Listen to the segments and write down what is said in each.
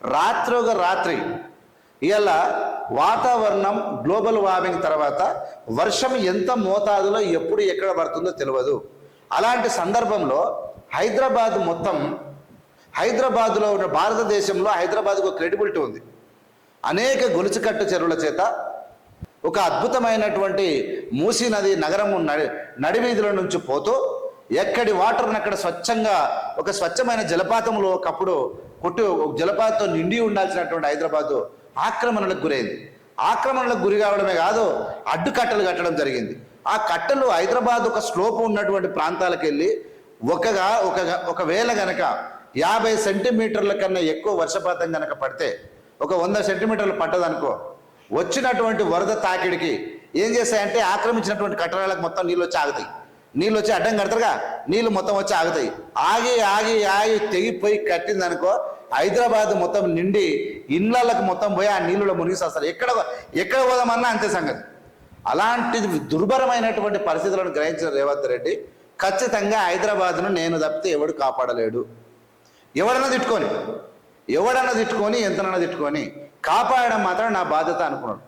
రాత్రి ఒక రాత్రి. ఇవాళ వాతావరణం గ్లోబల్ వార్మింగ్ తర్వాత వర్షం ఎంత మోతాదులో ఎప్పుడు ఎక్కడ పడుతుందో తెలియదు అలాంటి సందర్భంలో హైదరాబాద్ మొత్తం హైదరాబాద్లో ఉన్న భారతదేశంలో హైదరాబాద్కు ఒక క్రెడిబిలిటీ ఉంది. అనేక గొలుసుకట్టు చెరువుల చేత ఒక అద్భుతమైనటువంటి మూసీ నది నగరము నడి నడివీధుల నుంచి పోతూ ఎక్కడి వాటర్ని అక్కడ స్వచ్ఛంగా ఒక స్వచ్ఛమైన జలపాతంలో ఒకప్పుడు కొట్టు ఒక జలపాతంతో నిండి ఉండాల్సినటువంటి హైదరాబాదు ఆక్రమణలకు గురైంది. ఆక్రమణలకు గురి కావడమే కాదు అడ్డుకట్టలు కట్టడం జరిగింది. ఆ కట్టలు హైదరాబాద్ ఒక స్లోప్ ఉన్నటువంటి ప్రాంతాలకు వెళ్ళి ఒకగా ఒక ఒకవేళ గనక యాభై సెంటీమీటర్ల కన్నా ఎక్కువ వర్షపాతం కనుక పడితే ఒక వంద సెంటీమీటర్లు పట్టదనుకో వచ్చినటువంటి వరద తాకిడికి ఏం చేస్తాయంటే ఆక్రమించినటువంటి కట్టడాలకు మొత్తం నీళ్ళు వచ్చి ఆగుతాయి. నీళ్ళు వచ్చి అడ్డం కడతారుగా? నీళ్ళు మొత్తం వచ్చి ఆగుతాయి. ఆగి ఆగి ఆగి తెగిపోయి కట్టిందనుకో హైదరాబాద్ మొత్తం నిండి ఇండ్లకు మొత్తం పోయి ఆ నీళ్ళలో మునిగిస్తారు ఎక్కడ ఎక్కడ పోదామన్నా అంతే సంగతి. అలాంటి దుర్భరమైనటువంటి పరిస్థితులను గ్రహించిన రేవంత్ రెడ్డి ఖచ్చితంగా హైదరాబాద్ను నేను తప్పితే ఎవడు కాపాడలేడు. ఎవడన్నా తిట్టుకొని ఎవడన్నా తిట్టుకొని ఎంతనన్నా తిట్టుకొని కాపాడడం మాత్రం నా బాధ్యత అనుకున్నాడు.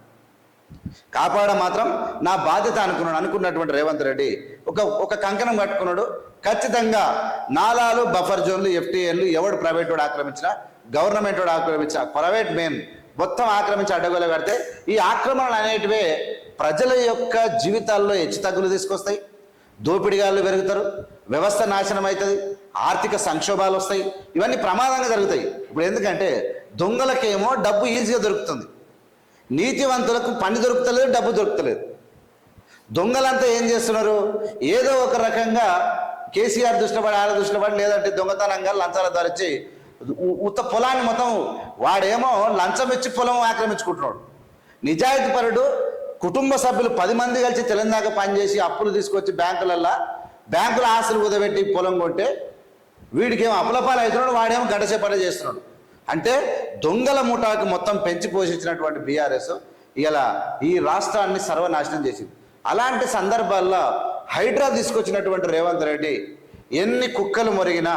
కాపాడడం మాత్రం నా బాధ్యత అనుకున్నాడు అనుకున్నటువంటి రేవంత్ రెడ్డి ఒక ఒక కంకణం కట్టుకున్నాడు. ఖచ్చితంగా నాలాలు బఫర్ జోన్లు ఎఫ్టీఎన్లు ఎవడు ప్రైవేట్ వాడు ఆక్రమించినా గవర్నమెంట్ వాడు ఆక్రమించినా ప్రైవేట్ మెయిన్ మొత్తం ఆక్రమించి అడ్డగోలు పెడితే ఈ ఆక్రమణలు అనేటివే ప్రజల యొక్క జీవితాల్లో హెచ్చుతగ్గులు తీసుకొస్తాయి. దోపిడిగాళ్ళు పెరుగుతారు. వ్యవస్థ నాశనం అవుతుంది ఆర్థిక సంక్షోభాలు వస్తాయి. ఇవన్నీ ప్రమాదంగా జరుగుతాయి. ఇప్పుడు ఎందుకంటే దొంగలకేమో డబ్బు ఈజీగా దొరుకుతుంది. నీతివంతులకు పని దొరుకుతలేదు డబ్బు దొరుకుతలేదు. దొంగలంతా ఏం చేస్తున్నారు? ఏదో ఒక రకంగా కేసీఆర్ దృష్టిపడి ఆడ దృష్టిపడి లేదంటే దొంగతనంగా లంచాల ధరించి ఉత్త పొలాన్ని మొత్తం వాడేమో లంచం ఇచ్చి పొలం ఆక్రమించుకుంటున్నాడు. నిజాయితీపరుడు కుటుంబ సభ్యులు పది మంది కలిసి తెలంగాణ పనిచేసి అప్పులు తీసుకొచ్చి బ్యాంకులల్లో బ్యాంకుల ఆస్తులు కుదబెట్టి పొలం కొంటే వీడికేమో అప్పులపాలు అవుతున్నాడు వాడేమో గడసేపడ చేస్తున్నాడు. అంటే దొంగల ముఠాకు మొత్తం పెంచి పోషించినటువంటి బీఆర్ఎస్ ఇలా ఈ రాష్ట్రాన్ని సర్వనాశనం చేసింది. అలాంటి సందర్భాల్లో హైడ్రా తీసుకొచ్చినటువంటి రేవంత్ రెడ్డి ఎన్ని కుక్కలు మొరిగినా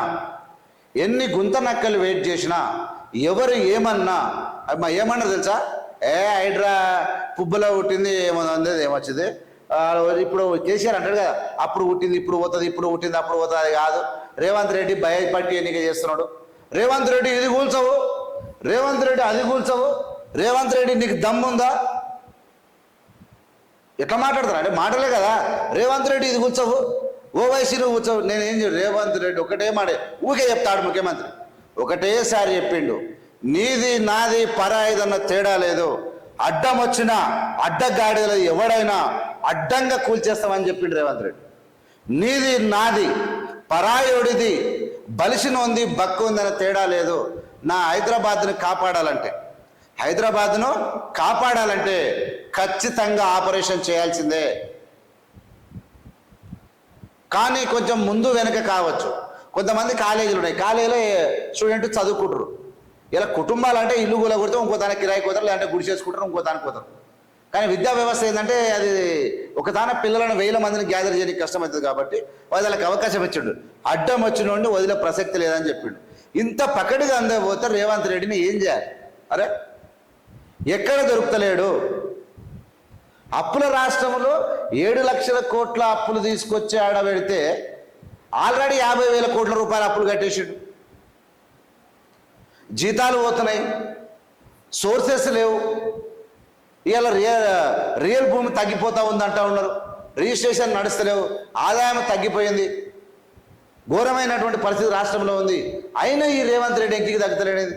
ఎన్ని గుంత నక్కలు వెయిట్ చేసినా ఎవరు ఏమన్నా అమ్మా ఏమన్నా తెలుసా? ఏ హైడ్రా పుబ్బలో పుట్టింది ఏమన్నా ఏమొచ్చింది? ఇప్పుడు కేసీఆర్ అంటాడు కదా అప్పుడు పుట్టింది ఇప్పుడు పోతుంది ఇప్పుడు పుట్టింది అప్పుడు పోతుంది అది కాదు. రేవంత్ రెడ్డి భయపట్టి ఎన్నిక చేస్తున్నాడు. రేవంత్ రెడ్డి ఇది కూల్చవు. రేవంత్ రెడ్డి అది కూల్చవు. రేవంత్ రెడ్డి నీకు దమ్ముందా? ఎట్లా మాట్లాడతారు? అంటే మాటలే కదా. రేవంత్ రెడ్డి ఇది కూర్చోవు. ఓవైసీ నువ్వు కూర్చోవు. నేను ఏం చేయను రేవంత్ రెడ్డి ఒకటే మాట. ఊకే చెప్తాడు ముఖ్యమంత్రి. ఒకటేసారి చెప్పిండు నీది నాది పరాయిదన్న తేడా లేదు. అడ్డం వచ్చినా అడ్డగాడిలో ఎవడైనా అడ్డంగా కూల్చేస్తామని చెప్పిండు రేవంత్ రెడ్డి. నీది నాది పరాయుడిది బలిసిన ఉంది బక్కు ఉందన్న తేడా లేదు. నా హైదరాబాద్ని కాపాడాలంటే హైదరాబాద్ను కాపాడాలంటే ఖచ్చితంగా ఆపరేషన్ చేయాల్సిందే. కానీ కొంచెం ముందు వెనక కావచ్చు. కొంతమంది కాలేజీలు ఉన్నాయి. కాలేజీలో స్టూడెంట్ చదువుకుంటారు. ఇలా కుటుంబాలు అంటే ఇల్లు కూల కొడితే ఇంకో దానికి కిరాయి కోతారు లేదంటే గుడి చేసుకుంటారు ఇంకో దానికి పోతారు కానీ విద్యా వ్యవస్థ ఏంటంటే అది ఒకదాన పిల్లలను వేల మందిని గ్యాదర్ చేయడానికి కష్టమవుతుంది కాబట్టి వాళ్ళకి అవకాశం ఇచ్చిండు. అడ్డం వచ్చిన వదిలే ప్రసక్తి లేదని చెప్పిండు. ఇంత పకడిగా అందకపోతే రేవంత్ రెడ్డిని ఏం చేయాలి? అరే ఎక్కడ దొరుకుతలేడు? అప్పుల రాష్ట్రంలో ఏడు లక్షల కోట్ల అప్పులు తీసుకొచ్చి ఆడ పెడితే ఆల్రెడీ యాభై వేల కోట్ల రూపాయల అప్పులు కట్టేసాడు. జీతాలు పోతున్నాయి సోర్సెస్ లేవు. ఇవాళ రియల్ రియల్ భూమి తగ్గిపోతూ ఉందంటా ఉన్నారు. రిజిస్ట్రేషన్ నడుస్తలేవు ఆదాయం తగ్గిపోయింది. ఘోరమైనటువంటి పరిస్థితి రాష్ట్రంలో ఉంది. అయినా ఈ రేవంత్ రెడ్డి ఎంకికి తగ్గుతలేడేది?